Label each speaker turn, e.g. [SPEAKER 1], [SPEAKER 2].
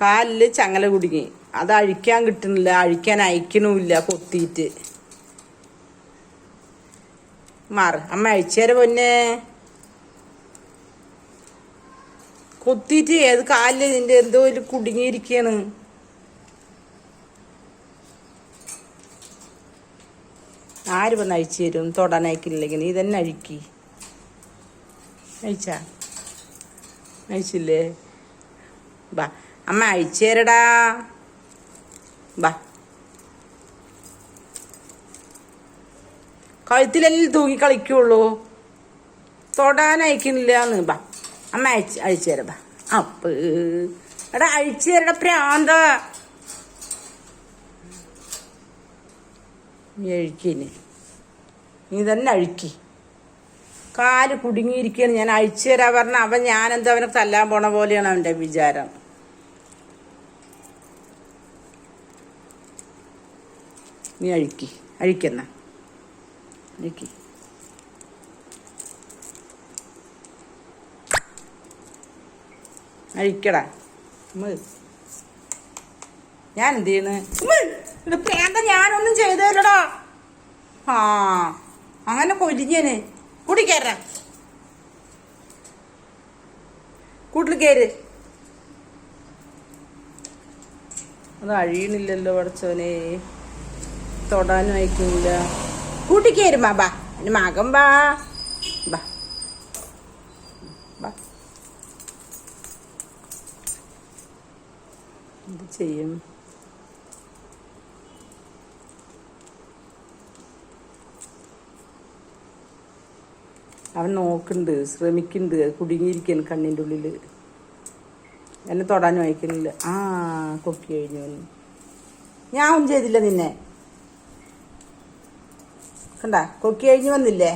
[SPEAKER 1] കാലിൽ ചങ്ങല കുടുങ്ങി. അത് അഴിക്കാൻ കിട്ടുന്നില്ല അഴിക്കാൻ അയക്കണമില്ല കൊത്തിയിട്ട്. മാറ്. അമ്മ അഴിച്ചേര പൊന്നെ. കൊത്തിയിട്ട് ഏത് കാലിൽ നിന്റെ എന്തോ ഒരു കുടുങ്ങിയിരിക്കാണ് ആര് വന്ന് അഴിച്ചു തരും? തൊടാൻ അയക്കില്ലെങ്കിൽ നീ തന്നെ അഴിക്കി. അഴിച്ചാ? അഴിച്ചില്ലേ? ബാ. അമ്മ അഴിച്ചേരടാ വാ. കഴുത്തിലെല്ലാം തൂങ്ങി കളിക്കുള്ളൂ. തൊടാൻ അയക്കുന്നില്ലാന്ന് ബാ അമ്മ അഴിച്ച് അഴിച്ചു തരാം ബാ അപ്പ്. എടാ അഴിച്ചേരടാ പ്രാന്ത. നീ അഴിക്കിനി. നീ തന്നെ അഴിക്കി. കാൽ കുടുങ്ങിയിരിക്കുകയാണ് ഞാൻ അഴിച്ചു തരാ പറഞ്ഞ അവൻ ഞാനെന്താ അവനെ തല്ലാൻ പോണ പോലെയാണ് അവന്റെ വിചാരം. നീ അഴിക്കി. അഴിക്കുന്ന. അഴിക്കി. അഴിക്കടാ. ഞാൻ എന്ത് ചെയ്യുന്നത് ഞാനൊന്നും ചെയ്തല്ലോടാ. ആ അങ്ങനെ കൊരിഞ്ഞന് കൂടി കയറ കൂട്ടിൽ കയറ് അത് അഴിയണില്ലല്ലോ പഠിച്ചവനെ തൊടാനും അയക്കില്ല കൂട്ടിക്ക് വരുമ്പാ ബാ. എന്റെ മകൻ ബാ. ബാ. എന്ത് ചെയ്യും? അവൻ നോക്കുന്നുണ്ട് ശ്രമിക്കുന്നുണ്ട്. കുടുങ്ങിയിരിക്കാൻ കണ്ണിന്റെ ഉള്ളിൽ എന്നെ തൊടാനും അയക്കുന്നില്ല. ആ കൊക്കി കഴിഞ്ഞു ഞാൻ ഒന്നും ചെയ്തില്ല നിന്നെ. കണ്ട? കൊക്കി കഴിഞ്ഞു വന്നില്ലേ?